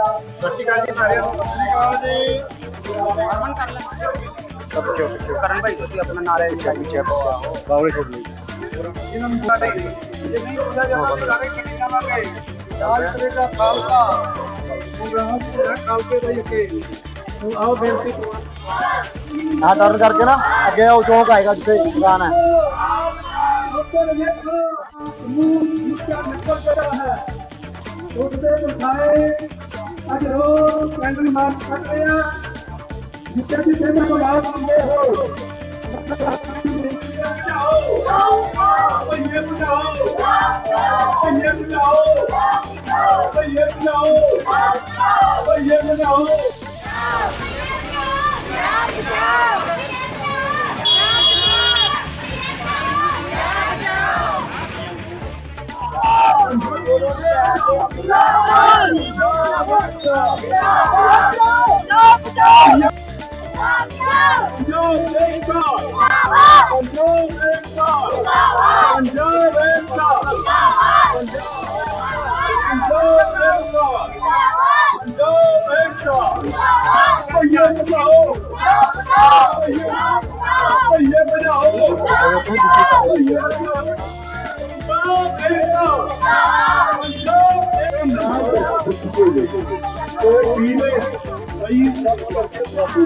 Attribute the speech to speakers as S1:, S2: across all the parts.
S1: ਸਤਿ ਸ਼੍ਰੀ ਅਕਾਲ ਜੀ ਸਾਰਿਆਂ ਨੂੰ ਸਤਿ ਸ਼੍ਰੀ ਅਕਾਲ ਜੀ
S2: ਅਮਨ ਕਰ ਲੈ
S1: ਸਭ ਕਿਉਂ ਕਿਉਂ
S2: ਕਰਨ ਭਾਈ ਤੁਸੀਂ ਆਪਣਾ ਨਾਲ ਹੈ
S1: ਪਿੱਛੇ ਬਾਵਲੇ ਛੋੜ ਲਈ
S3: ਇਹਨਾਂ ਨੂੰ ਸਾਡੇ ਜੇ ਨਹੀਂ ਪੁੱਛਿਆ ਜਾਂਦਾ ਤਾਂ ਸਾਰੇ ਕਿੰਨੇ ਜਾਵਾਂਗੇ ਰਾਜ ਕਰੇ ਦਾ ਖਾਲਸਾ ਪ੍ਰੋਗਰਾਮ ਪੂਰਾ ਕਾਲਕੇ ਦਾ ਯਕੇ ਹੁਣ ਆਓ ਬੇਨਤੀ
S4: ਆ ਟਰਨ ਕਰਕੇ ਨਾ ਅੱਗੇ ਉਹ ਚੌਂਕ ਆਏਗਾ ਜਿੱਥੇ ਦੁਕਾਨ ਹੈ
S3: ਉੱਪਰ ਵੇਖੋ ਸਮੂਹ ਮੁੱਖਾ ਨਿਕਲ ਰਿਹਾ ਹੈ ਉੱਠਦੇ ਉਠਾਏ ਅੱਜ ਰੋਜ਼ ਕੈਂਡਲ ਮਾਰਚ ਕਰ ਰਹੇ ਆ ਜਿੱਥੇ ਜਿੱਥੇ ਮੈਂ ਕੋਲ ਆਪ ਹੁੰਦੇ ਹੋ ਭਈਏ ਬੁਝਾਓ ਪੰਜਾਬ ਏਕਤਾ ਉਹ ਪੀਲੇ ਭਈ ਸਭ ਕਰਕੇ ਬਾਬੂ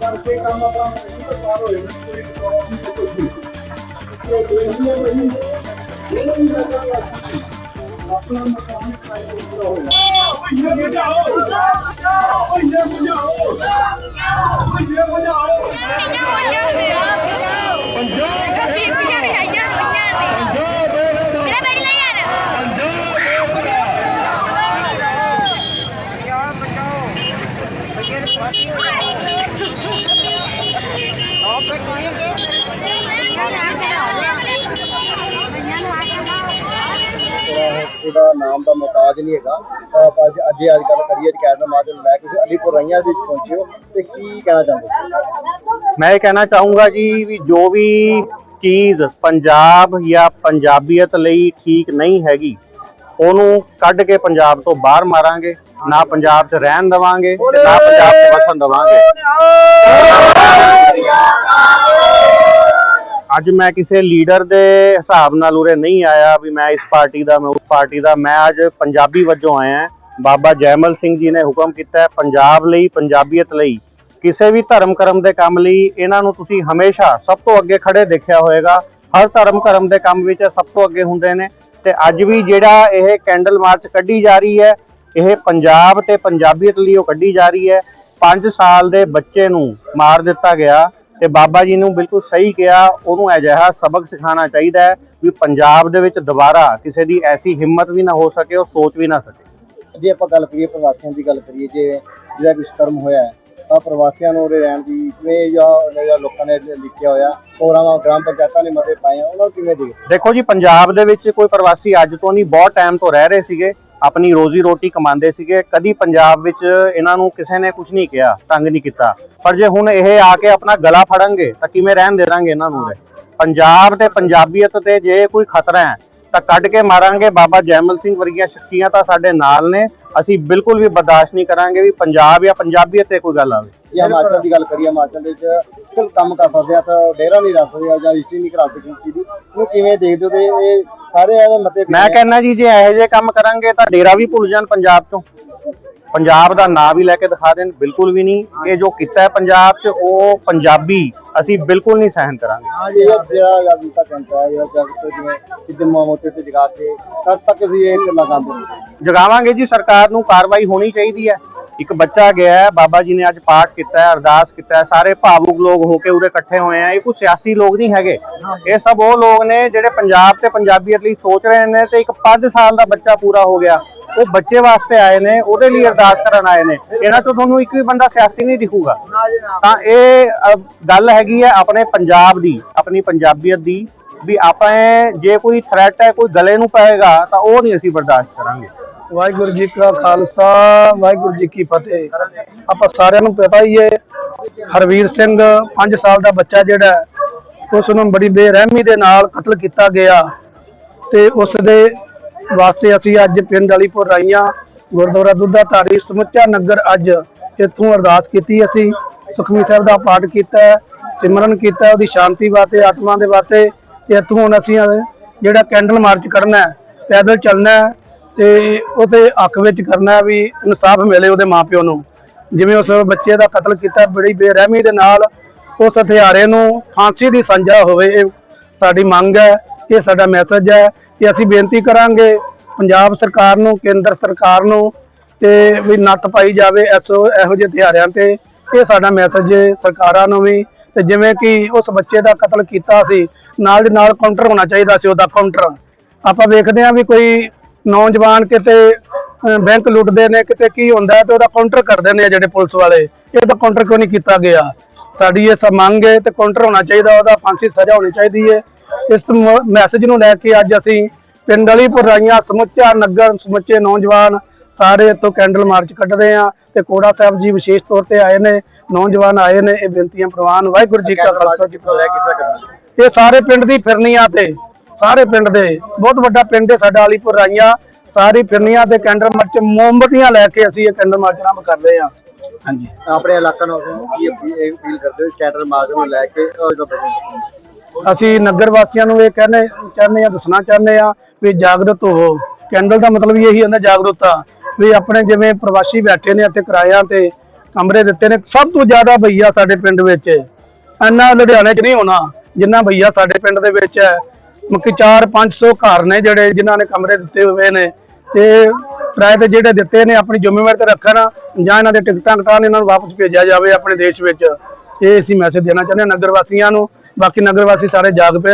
S3: ਕਰਕੇ ਕੰਮ ਆਪਣਾ ਨਹੀਂ ਪ੍ਰਕਾਰ ਹੋਏ ਨਾ ਕੋਈ ਪ੍ਰੋਬਲਮ ਨਹੀਂ ਕੋਈ ਇਹ ਆਪਣਾ ਮਕਾਨ ਕਾਇਮ ਪੂਰਾ ਹੋਇਆ ਭਈਆ ਬਜਾਓ ਭਈਆ ਬਜਾਓ ਭਈਆ ਬਜਾਓ
S4: ਇਹਦਾ ਨਾਮ ਦਾ ਮੁਹਤਾਜ ਨਹੀਂ ਹੈਗਾ। ਅੱਜ ਅੱਜ ਅੱਜ ਗੱਲ ਕਰੀਏ ਕੈਦ ਮਾਜਨ ਲੈ ਕੇ ਅਲੀਪੁਰ ਰਈਆਂ ਵਿੱਚ ਪਹੁੰਚੇ ਹੋ। ਤੇ ਕੀ ਕਹਿਣਾ ਚਾਹੁੰਦੇ?
S5: ਮੈਂ ਇਹ ਕਹਿਣਾ ਚਾਹੂੰਗਾ ਜੀ ਵੀ ਜੋ ਵੀ ਚੀਜ਼ ਪੰਜਾਬ ਜਾਂ ਪੰਜਾਬੀਅਤ ਲਈ ਠੀਕ ਨਹੀਂ ਹੈਗੀ ਉਹਨੂੰ ਕੱਢ ਕੇ ਪੰਜਾਬ ਤੋਂ ਬਾਹਰ ਮਾਰਾਂਗੇ। ਨਾ ਪੰਜਾਬ 'ਚ ਰਹਿਣ ਦਵਾਂਗੇ ਨਾ ਪੰਜਾਬ 'ਚ ਵਸਣ ਦਵਾਂਗੇ। ਅੱਜ ਮੈਂ ਕਿਸੇ ਲੀਡਰ ਦੇ ਹਿਸਾਬ ਨਾਲ ਉਰੇ ਨਹੀਂ ਆਇਆ ਵੀ ਮੈਂ ਇਸ ਪਾਰਟੀ ਦਾ, ਮੈਂ ਉਸ ਪਾਰਟੀ ਦਾ। ਮੈਂ ਅੱਜ ਪੰਜਾਬੀ ਵਜੋਂ ਆਇਆ ਬਾਬਾ ਜੈਮਲ ਸਿੰਘ ਜੀ ਨੇ ਹੁਕਮ ਕੀਤਾ ਪੰਜਾਬ ਲਈ, ਪੰਜਾਬੀਅਤ ਲਈ। ਕਿਸੇ ਵੀ ਧਰਮ ਕਰਮ ਦੇ ਕੰਮ ਲਈ ਇਹਨਾਂ ਨੂੰ ਤੁਸੀਂ ਹਮੇਸ਼ਾ ਸਭ ਤੋਂ ਅੱਗੇ ਖੜੇ ਦੇਖਿਆ ਹੋਵੇਗਾ ਹਰ ਧਰਮ ਕਰਮ ਦੇ ਕੰਮ ਵਿੱਚ ਸਭ ਤੋਂ ਅੱਗੇ ਹੁੰਦੇ ਨੇ। ਤੇ ਅੱਜ ਵੀ ਜਿਹੜਾ ਇਹ ਕੈਂਡਲ ਮਾਰਚ ਕੱਢੀ ਜਾ ਰਹੀ ਹੈ, ਇਹ ਪੰਜਾਬ ਤੇ ਪੰਜਾਬੀਅਤ ਲਈ ਉਹ ਕੱਢੀ ਜਾ ਰਹੀ ਹੈ। 5 ਸਾਲ ਦੇ ਬੱਚੇ ਨੂੰ ਮਾਰ ਦਿੱਤਾ ਗਿਆ। ਤੇ ਬਾਬਾ ਜੀ ਨੂੰ ਬਿਲਕੁਲ ਸਹੀ ਕਿਹਾ ਉਹਨੂੰ ਅਜਿਹਾ ਸਬਕ ਸਿਖਾਉਣਾ ਚਾਹੀਦਾ ਹੈ ਵੀ ਪੰਜਾਬ ਦੇ ਵਿੱਚ ਦੁਬਾਰਾ ਕਿਸੇ ਦੀ ਐਸੀ ਹਿੰਮਤ ਵੀ ਨਾ ਹੋ ਸਕੇ ਉਹ ਸੋਚ ਵੀ ਨਾ ਸਕੇ।
S4: ਜੇ ਆਪਾਂ ਗੱਲ ਕਰੀਏ ਪ੍ਰਵਾਸੀਆਂ ਦੀ ਗੱਲ ਕਰੀਏ ਜੇ ਜਿਹੜਾ ਦੁਸ਼ਕਰਮ ਹੋਇਆ ਹੈ, ਤਾਂ ਪ੍ਰਵਾਸੀਆਂ ਨੂੰ ਉਰੇ ਰਹਿਣ ਦੀ ਕਿਵੇਂ ਜਾਂ ਜਾਂ ਲੋਕਾਂ ਨੇ ਲਿਖਿਆ ਹੋਇਆ ਹੋਰਾਂ ਗ੍ਰਾਮ ਪੰਚਾਇਤਾਂ ਨੇ ਮਤੇ ਪਾਏ ਆ ਉਹਨਾਂ ਨੂੰ ਕਿਵੇਂ ਦੇਖਦੇ?
S5: ਦੇਖੋ ਜੀ ਪੰਜਾਬ ਦੇ ਵਿੱਚ ਕੋਈ ਪ੍ਰਵਾਸੀ ਅੱਜ ਤੋਂ ਨਹੀਂ ਬਹੁਤ ਟਾਈਮ ਤੋਂ ਰਹਿ ਰਹੇ ਸੀਗੇ। ਆਪਣੀ ਰੋਜ਼ੀ ਰੋਟੀ ਕਮਾਉਂਦੇ ਸੀਗੇ, ਕਦੀ ਪੰਜਾਬ ਵਿੱਚ ਇਹਨਾਂ ਨੂੰ ਕਿਸੇ ਨੇ ਕੁਝ ਨਹੀਂ ਕਿਹਾ, ਤੰਗ ਨਹੀਂ ਕੀਤਾ। ਪਰ ਜੇ ਹੁਣ ਇਹ ਆ ਕੇ ਆਪਣਾ ਗਲਾ ਫੜਨਗੇ, ਤਾਂ ਕਿਵੇਂ ਰਹਿਣ ਦੇ ਦਾਂਗੇ ਇਹਨਾਂ ਨੂੰ? ਪੰਜਾਬ ਤੇ ਪੰਜਾਬੀਅਤ ਤੇ ਜੇ ਕੋਈ ਖਤਰਾ ਹੈ, ਤਾਂ ਕੱਢ ਕੇ ਮਾਰਾਂਗੇ ਬਾਬਾ ਜੈਮਲ ਸਿੰਘ ਵਰਗੀਆਂ ਸ਼ਖਸੀਅਤਾਂ ਸਾਡੇ ਨਾਲ ਨੇ। ਅਸੀਂ ਬਿਲਕੁਲ ਵੀ ਬਰਦਾਸ਼ਤ ਨਹੀਂ ਕਰਾਂਗੇ ਵੀ ਪੰਜਾਬ ਜਾਂ ਪੰਜਾਬੀਅਤ ਤੇ ਕੋਈ ਗੱਲ ਆਵੇ।
S4: ਜਾਂ ਹਿਮਾਚਲ ਦੀ ਗੱਲ ਕਰੀਏ, ਹਿਮਾਚਲ ਦੇ ਵਿੱਚ ਸਿਰ ਕੰਮ ਕਰ ਸਕਦੇ ਆ ਤਾਂ ਡੇਰਾ ਨਹੀਂ ਰੱਖ ਸਕਦੇ ਜਾਂ ਰਜਿਸਟਰੀ ਨਹੀਂ ਕਰਾ ਸਕਦੇ ਦੀ। ਉਹ ਕਿਵੇਂ ਦੇਖਦੇ ਹੋ ਤੇ ਇਹ ਸਾਰੇ ਇਹਦੇ ਮਤੇ
S5: ਮੈਂ ਕਹਿੰਦਾ ਜੀ ਜੇ ਇਹੋ ਜਿਹੇ ਕੰਮ ਕਰਾਂਗੇ ਤਾਂ ਡੇਰਾ ਵੀ ਭੁੱਲ ਜਾਣ ਪੰਜਾਬ ਚੋਂ। ਪੰਜਾਬ ਦਾ ਨਾਂ ਵੀ ਲੈ ਕੇ ਦਿਖਾ ਦੇਣ ਬਿਲਕੁਲ ਵੀ ਨਹੀਂ। ਇਹ ਜੋ ਕੀਤਾ ਹੈ ਪੰਜਾਬ 'ਚ ਉਹ ਪੰਜਾਬੀ ਅਸੀਂ ਬਿਲਕੁਲ ਨਹੀਂ ਸਹਿਣ ਕਰਾਂਗੇ।
S4: ਹਾਂ ਜੀ ਇਹ ਜਿਹੜਾ ਗੱਲ ਤਾਂ ਕਹਿੰਦਾ ਹੈ ਜਦ ਤੱਕ ਜਿਵੇਂ ਕਿਦਨ ਮੋਮੋਤੇ ਤੇ ਜਗਾ ਕੇ ਤਦ ਤੱਕ ਅਸੀਂ ਇਹ ਚੱਲਾ ਕਰਦੇ ਹਾਂ।
S5: ਜਗਾਵਾਂਗੇ ਜੀ ਸਰਕਾਰ ਨੂੰ ਕਾਰਵਾਈ ਹੋਣੀ ਚਾਹੀਦੀ ਹੈ। ਇੱਕ ਬੱਚਾ ਗਿਆ ਹੈ, ਬਾਬਾ ਜੀ ਨੇ ਅੱਜ ਪਾਠ ਕੀਤਾ ਹੈ, ਅਰਦਾਸ ਕੀਤਾ ਹੈ, ਸਾਰੇ ਭਾਵੁਕ ਲੋਕ ਹੋ ਕੇ ਉਰੇ ਇਕੱਠੇ ਹੋਏ ਆ। ਇਹ ਕੋਈ ਸਿਆਸੀ ਲੋਕ ਨਹੀਂ ਹੈਗੇ। ਇਹ ਸਭ ਉਹ ਲੋਕ ਨੇ ਜਿਹੜੇ ਪੰਜਾਬ ਤੇ ਪੰਜਾਬੀਅਤ ਲਈ ਸੋਚ ਰਹੇ ਨੇ ਤੇ ਇੱਕ 5 ਸਾਲ ਦਾ ਬੱਚਾ ਪੂਰਾ ਹੋ ਗਿਆ। ਉਹ ਬੱਚੇ ਵਾਸਤੇ ਆਏ ਨੇ, ਉਹਦੇ ਲਈ ਅਰਦਾਸ ਕਰਨ ਆਏ ਨੇ। ਇਹਨਾਂ ਤੋਂ ਤੁਹਾਨੂੰ ਇੱਕ ਵੀ ਬੰਦਾ ਸਿਆਸੀ ਨਹੀਂ ਦਿਖੂਗਾ। ਤਾਂ ਇਹ ਗੱਲ ਹੈਗੀ ਹੈ ਆਪਣੇ ਪੰਜਾਬ ਦੀ, ਆਪਣੀ ਪੰਜਾਬੀਅਤ ਦੀ, ਵੀ ਆਪਾਂ ਜੇ ਕੋਈ ਥ੍ਰੈਟ ਹੈ, ਕੋਈ ਗਲੇ ਨੂੰ ਪਏਗਾ, ਤਾਂ ਉਹ ਨਹੀਂ ਅਸੀਂ ਬਰਦਾਸ਼ਤ ਕਰਾਂਗੇ।
S3: ਵਾਹਿਗੁਰੂ ਜੀ ਕਾ ਖਾਲਸਾ, ਵਾਹਿਗੁਰੂ ਜੀ ਕੀ ਫਤਿਹ। ਆਪਾਂ ਸਾਰਿਆਂ ਨੂੰ ਪਤਾ ਹੀ ਹੈ, ਹਰਵੀਰ ਸਿੰਘ 5 ਸਾਲ ਦਾ ਬੱਚਾ ਜਿਹੜਾ ਉਸ ਨੂੰ ਬੜੀ ਬੇਰਹਿਮੀ ਦੇ ਨਾਲ ਕਤਲ ਕੀਤਾ ਗਿਆ ਤੇ ਉਸ ਦੇ ਵਾਸਤੇ ਅਸੀਂ ਅੱਜ ਪਿੰਡ ਵਾਲੀਪੁਰ ਰਾਈਆਂ, ਗੁਰਦੁਆਰਾ ਦੁੱਧਾ ਧਾਰੀ ਸਮੁੱਚਾ ਨਗਰ ਅੱਜ ਇੱਥੋਂ ਅਰਦਾਸ ਕੀਤੀ ਅਸੀਂ। ਸੁਖਮੀ ਸਾਹਿਬ ਦਾ ਪਾਠ ਕੀਤਾ ਸਿਮਰਨ ਕੀਤਾ ਉਹਦੀ ਸ਼ਾਂਤੀ ਵਾਸਤੇ, ਆਤਮਾ ਦੇ ਵਾਸਤੇ। ਤੇ ਇੱਥੋਂ ਹੁਣ ਅਸੀਂ ਜਿਹੜਾ ਕੈਂਡਲ ਮਾਰਚ ਕਰਨਾ ਪੈਦਲ ਚੱਲਣਾ ਤੇ ਉਹਦੇ ਹੱਕ ਵਿੱਚ ਕਰਨਾ ਵੀ ਇਨਸਾਫ ਮਿਲੇ ਉਹਦੇ ਮਾਪਿਓ ਨੂੰ। ਜਿਵੇਂ ਉਸ ਬੱਚੇ ਦਾ ਕਤਲ ਕੀਤਾ, ਬੜੀ ਬੇਰਹਿਮੀ ਦੇ ਨਾਲ ਉਸ ਹਥਿਆਰੇ ਨੂੰ ਫਾਂਸੀ ਦੀ ਸਜ਼ਾ ਹੋਵੇ, ਇਹ ਸਾਡੀ ਮੰਗ ਹੈ, ਇਹ ਸਾਡਾ ਮੈਸੇਜ ਹੈ ਕਿ ਅਸੀਂ ਬੇਨਤੀ ਕਰਾਂਗੇ ਪੰਜਾਬ ਸਰਕਾਰ ਨੂੰ, ਕੇਂਦਰ ਸਰਕਾਰ ਨੂੰ ਤੇ ਵੀ ਨੱਟ ਪਾਈ ਜਾਵੇ ਐਸੋ ਇਹੋ ਜਿਹੇ ਹਥਿਆਰਿਆਂ ਤੇ। ਇਹ ਸਾਡਾ ਮੈਸੇਜ ਸਰਕਾਰਾਂ ਨੂੰ ਵੀ ਤੇ ਜਿਵੇਂ ਕਿ ਉਸ ਬੱਚੇ ਦਾ ਕਤਲ ਕੀਤਾ ਸੀ, ਨਾਲ ਦੇ ਨਾਲ ਕਾਊਂਟਰ ਹੋਣਾ ਚਾਹੀਦਾ ਸੀ ਉਹਦਾ ਕਾਊਂਟਰ ਆਪਾਂ ਵੇਖਦੇ ਹਾਂ ਵੀ ਕੋਈ ਨੌਜਵਾਨ ਕਿਤੇ ਬੈਂਕ ਲੁੱਟਦੇ ਨੇ ਕਿਤੇ ਕੀ ਹੁੰਦਾ ਤੇ ਉਹਦਾ ਕਾਊਂਟਰ ਕਰਦੇ ਨੇ ਜਿਹੜੇ ਪੁਲਿਸ ਵਾਲੇ। ਇਹਦਾ ਕਾਊਂਟਰ ਕਿਉਂ ਨਹੀਂ ਕੀਤਾ ਗਿਆ? ਸਾਡੀ ਇਹ ਸ ਮੰਗ ਹੈ ਤੇ ਕਾਊਂਟਰ ਹੋਣਾ ਚਾਹੀਦਾ ਉਹਦਾ ਫਾਂਸੀ ਸਜ਼ਾ ਹੋਣੀ ਚਾਹੀਦੀ ਹੈ। ਇਸ ਮੈਸੇਜ ਨੂੰ ਲੈ ਕੇ ਅੱਜ ਅਸੀਂ ਪਿੰਡ ਵਾਲੀਪੁਰ ਰਾਈਆਂ ਸਮੁੱਚਾ ਨਗਰ ਸਮੁੱਚੇ ਨੌਜਵਾਨ ਸਾਰੇ ਇੱਥੋਂ ਕੈਂਡਲ ਮਾਰਚ ਕੱਢਦੇ ਆ ਤੇ ਕੋੜਾ ਸਾਹਿਬ ਜੀ ਵਿਸ਼ੇਸ਼ ਤੌਰ ਤੇ ਆਏ ਨੇ ਨੌਜਵਾਨ ਆਏ ਨੇ ਇਹ ਬੇਨਤੀਆਂ ਪ੍ਰਵਾਨ। ਵਾਹਿਗੁਰੂ ਜੀ ਕਾ ਖਾਲਸਾ। ਇਹ ਸਾਰੇ ਪਿੰਡ ਦੀ ਫਿਰਨੀਆਂ ਤੇ। ਸਾਰੇ ਪਿੰਡ ਦੇ ਬਹੁਤ ਵੱਡਾ ਪਿੰਡ ਹੈ ਸਾਡਾ ਅਲੀਪੁਰ ਰਾਈਆਂ ਸਾਰੀ ਫਿਰਨੀਆਂ ਤੇ ਕੈਂਡਲ ਮਾਰਚ ਮੋਮਬਤੀਆਂ ਲੈ ਕੇ ਅਸੀਂ ਇਹ ਕੈਂਡਲ ਮਾਰਚ ਆਰੰਭ ਕਰ ਰਹੇ ਹਾਂ। ਹਾਂਜੀ।
S4: ਆਪਣੇ ਇਲਾਕਾ ਨੂੰ ਕੀ ਅਪੀਲ ਕਰਦੇ ਹੋ ਸਕੈਟਰ ਮਾਰਚ ਨੂੰ ਲੈ ਕੇ
S3: ਅਸੀਂ ਨਗਰ ਵਾਸੀਆਂ ਨੂੰ ਇਹ ਕਹਿੰਦੇ ਚਾਹੁੰਦੇ ਆ ਦੱਸਣਾ ਚਾਹੁੰਦੇ ਆ ਵੀ ਜਾਗਰੂਕ ਹੋਵੋ। ਕੈਂਡਲ ਦਾ ਮਤਲਬ ਹੀ ਇਹੀ ਹੁੰਦਾ ਜਾਗਰੂਕਤਾ ਵੀ ਆਪਣੇ ਜਿਵੇਂ ਪ੍ਰਵਾਸੀ ਬੈਠੇ ਨੇ ਇੱਥੇ ਕਿਰਾਇਆਂ ਤੇ ਕਮਰੇ ਦਿੱਤੇ ਨੇ ਸਭ ਤੋਂ ਜ਼ਿਆਦਾ ਭਈਆ ਸਾਡੇ ਪਿੰਡ ਵਿੱਚ। ਇੰਨਾ ਲੁਧਿਆਣੇ 'ਚ ਨਹੀਂ ਹੋਣਾ ਜਿੰਨਾ ਭਈਆ ਸਾਡੇ ਪਿੰਡ ਦੇ ਵਿੱਚ ਹੈ। ਮੱਕੀ 4-500 ਘਰ ਨੇ ਜਿਹੜੇ ਜਿਨ੍ਹਾਂ ਨੇ ਕਮਰੇ ਦਿੱਤੇ ਹੋਏ ਨੇ ਤੇ ਕਿਰਾਏ ਤੇ ਜਿਹੜੇ ਦਿੱਤੇ ਨੇ, ਆਪਣੀ ਜ਼ਿੰਮੇਵਾਰੀ ਤੇ ਰੱਖਣ ਜਾਂ ਇਹਨਾਂ ਦੇ ਟਿਕਟਾਂ ਕਟਾਣ ਇਹਨਾਂ ਨੂੰ ਵਾਪਸ ਭੇਜਿਆ ਜਾਵੇ ਆਪਣੇ ਦੇਸ਼ ਵਿੱਚ ਇਹ ਅਸੀਂ ਮੈਸੇਜ ਦੇਣਾ ਚਾਹੁੰਦੇ ਹਾਂ ਨਗਰ ਵਾਸੀਆਂ ਨੂੰ ਬਾਕੀ ਨਗਰ ਵਾਸੀ ਸਾਰੇ ਜਾਗ ਪਏ ਨੇ।